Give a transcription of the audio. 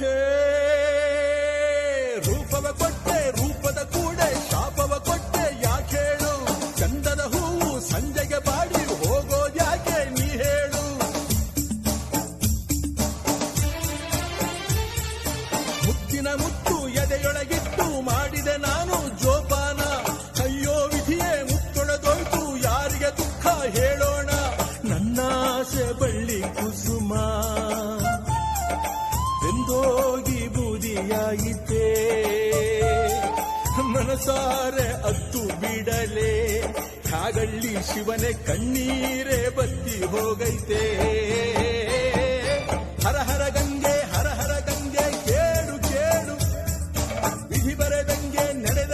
ಹೇ ರೂಪವ ಕೊಟ್ಟೆ, ರೂಪದ ಕೂಡೆ, ಶಾಪವ ಕೊಟ್ಟೆ ಯಾಕೇಳು ಚಂದದ ಹೂವು ಸಂಜೆಗೆ ಬಾಡಿ ಹೋಗೋದ್ಯಾಕೆ ನೀ ಹೇಳು? ಮುತ್ತಿನ ಮುತ್ತು ಎದೆಯೊಳಗಿಟ್ಟು ಮಾಡಿದೆ ನಾನು ಜೋಪಾನ. ಅಯ್ಯೋ ವಿಧಿಯೇ ಮುತ್ತೊಳೆದೋಯ್ತು, ಯಾರಿಗೆ ದುಃಖ ಹೇಳೋಣ? ನನ್ನ ಆಸೆ ಬಳ್ಳಿ ಹೋಗಿ ಬೂದಿಯಾಯಿತೆ ಮನಸಾರೆ ಅತ್ತು ಬಿಡಲೆ. ಕಾಗಳ್ಳಿ ಶಿವನೇ ಕಣ್ಣೀರೆ ಬತ್ತಿ ಹೋಗೈತೆ. ಹರ ಹರ ಗಂಗೆ, ಹರ ಹರ ಗಂಗೆ ಕೇಳು ಕೇಳು ವಿಧಿ ಬರೆದಂಗೆ ನಡೆ